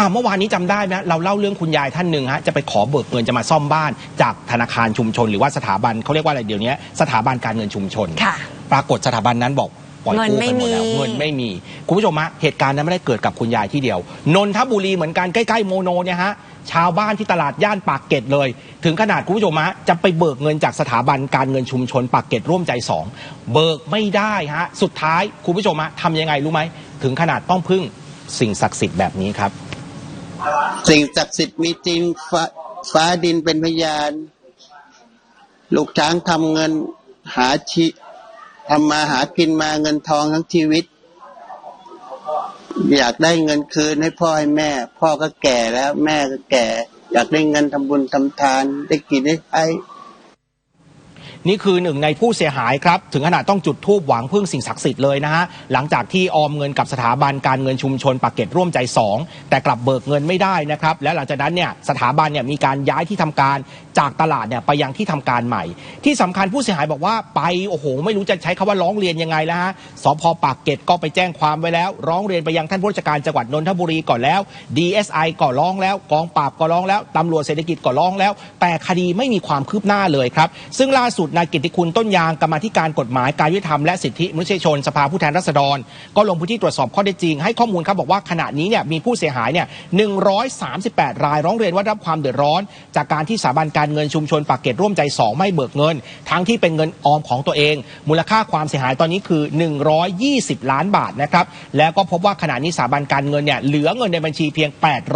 อ่าเมื่อวานนี้จำได้ไหมเราเล่าเรื่องคุณยายท่านหนึ่งฮะจะไปขอเบิกเงินจะมาซ่อมบ้าน จากธนาคารชุมชน หรือว่าสถาบันเขาเรียกว่าอะไรเดี๋ยวนี้สถาบันการเงินชุมชนค่ะปรากฏสถาบันนั้นบอกปล่อยเงินกู้ไม่ไปหมดแล้วมีเงินไม่มี คุณผู้ชมฮะเหตุการณ์นั้นไม่ได้เกิดกับคุณยายที่เดียวนนทบุรีเหมือนกันใกล้ๆโมโนเนี่ยฮะชาวบ้านที่ตลาดย่านปากเกร็ดเลย ถึงขนาดคุณผู้ชมฮะจะไปเบิกเงินจากสถาบันการเงินชุมชนปากเกร็ดร่วมใจสองเบิกไม่ได้ฮะสุดท้ายคุณผู้ชมฮะทำยังไงรู้ไหมถึงขนาดต้องพึ่งสิ่งศักดิ์สิทธิ์แบบนี้ครับ สิ่งศักดิ์สิทธิ์มีจริงฟ้าฟ้าดินเป็นพยาน ลูกช้างทำเงินหาชีทำมาหากินมาเงินทองทั้งชีวิต อยากได้เงินคืนให้พ่อให้แม่ พ่อก็แก่แล้ว แม่ก็แก่ อยากได้เงินทำบุญทำทาน ได้กินได้ใช้ นี่คือหนึ่งในผู้เสียหายครับ ถึงขนาดต้องจุดธูปหวังพึ่งสิ่งศักดิ์สิทธิ์เลยนะฮะ หลังจากที่ออมเงินกับสถาบันการเงินชุมชนปากเกร็ดร่วมใจ 2 แต่กลับเบิกเงินไม่ได้นะครับ และหลังจากนั้นเนี่ยสถาบันเนี่ยมีการย้ายที่ทำการจากตลาดเนี่ยไปยังที่ทำการใหม่ ที่สำคัญผู้เสียหายบอกว่าไปโอ้โห ไม่รู้จะใช้คำว่าร้องเรียนยังไงแล้วฮะสพปากเกร็ดก็ไปแจ้งความไว้แล้ว ร้องเรียนไปยังท่านผู้ราชการจังหวัดนนทบุรีก่อนแล้ว DSI ก็ร้องแล้ว กองปราบก็ร้องแล้วตำรวจเศรษฐกิจก็ร้องแล้ว แต่คดีไม่มีความคืบหน้าเลยครับ ซึ่งล่าสุดนายกิติคุณต้นยางกรรมาธิการกฎหมายการยุติธรรมและสิทธิมนุษยชนสภาผู้แทนราษฎร ก็ลงพื้นที่ตรวจสอบข้อเท็จจริง ให้ข้อมูลครับบอกว่าขณะนี้เนี่ยมีผู้เสียหายเนี่ย138 รายร้องเรียนว่ารับความเดือดร้อน จากการที่สถาบันการเงินชุมชนปากเกร็ดร่วมใจ 2 ไม่เบิกเงิน ทั้งที่เป็นเงินออมของตัวเอง มูลค่าความเสียหายตอนนี้คือ 120 ล้านบาทนะครับแล้วก็พบว่าขณะนี้สถาบันการเงินเนี่ยเหลือเงินในบัญชีเพียง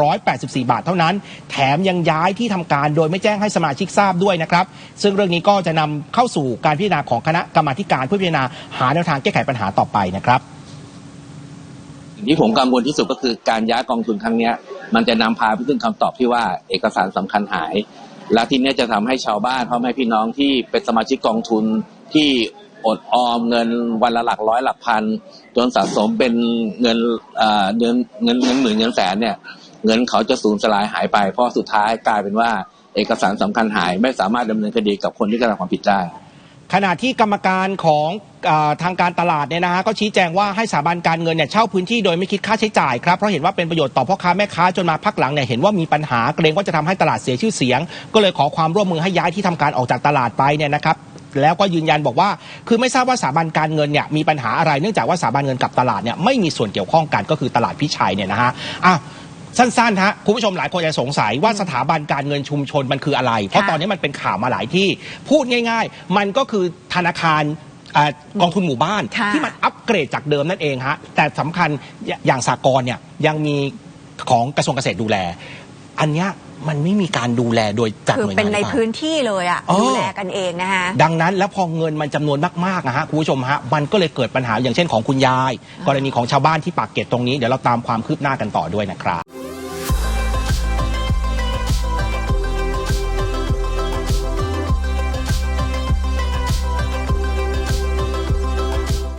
884 บาทเท่านั้น แถมยังย้ายที่ทำการโดยไม่แจ้งให้สมาชิกทราบด้วยนะครับซึ่งเรื่องนี้ก็จะนำเข้าสู่การพิจารณาของคณะกรรมาธิการเพื่อพิจารณาหาแนวทางแก้ไขปัญหาต่อไปนะครับสิ่งที่ผมกังวลที่สุดก็คือการย้ายกองทุนครั้งนี้มันจะนำพาไปถึงคำตอบที่ว่าเอกสารสำคัญหาย และที่นี้จะทำให้ชาวบ้านพ่อแม่พี่น้องที่เป็นสมาชิกกองทุนที่อดออมเงินวันละหลักร้อยหลักพันจนสะสมเป็นเงินเอ่อเงินเงินเงินหมื่นเงินแสนเนี่ยเงินเขาจะสูญสลายหายไป เพราะสุดท้ายกลายเป็นว่า เอกสารสำคัญหาย ไม่สามารถดำเนินคดีกับคนที่กระทำความผิดได้ขณะที่กรรมการของอทางการตลาดเนี่ยนะฮะก็ชี้แจงว่าให้สถาบันการเงินเนี่ยเช่าพื้นที่โดยไม่คิดค่าใช้จ่ายครับเพราะเห็นว่าเป็นประโยชน์ต่อพ่อค้าแม่ค้าจนมาพักหลังเนี่ยเห็นว่ามีปัญหาเกรงว่าจะทำให้ตลาดเสียชื่อเสียง ก็เลยขอความร่วมมือให้ย้ายที่ทำการออกจากตลาดไปเนี่ยนะครับแล้วก็ยืนยันบอกว่า คือไม่ทราบว่าสถาบันการเงินเนี่ยมีปัญหาอะไรเนื่องจากว่าสถาบันเงินกับตลาดเนี่ยไม่มีส่วนเกี่ยวข้องกันก็คือตลาดพิชัยเนี่ยนะฮะอะ สั้นๆฮะคุณผู้ชมหลายคนจะสงสัยว่าสถาบันการเงินชุมชนมันคืออะไร เพราะค่ะตอนนี้มันเป็นข่าวมาหลายที่ พูดง่าย ๆ มันก็คือธนาคารอ่ากองทุนหมู่บ้านค่ะที่มันอัปเกรดจากเดิมนั่นเองฮะแต่สำคัญอย่อย่างสากลเนี่ยยังมีของกระทรวงเกษตรดูแล อันเนี้ยมันไม่มีการดูแลโดยจากคือหน่วยงานเป็นในหรือปล่าพื้นที่เลยอะอ๋อดูแลกันเองนะคะ ดังนั้นแล้วพอเงินมันจำนวนมากๆนะฮะคุณผู้ชมฮะมันก็เลยเกิดปัญหาอย่างเช่นของคุณยาย กรณีของชาวบ้านที่ปากเกร็ดตรงนี้เดี๋ยวเราตามความคืบหน้ากันต่อด้วยนะครับ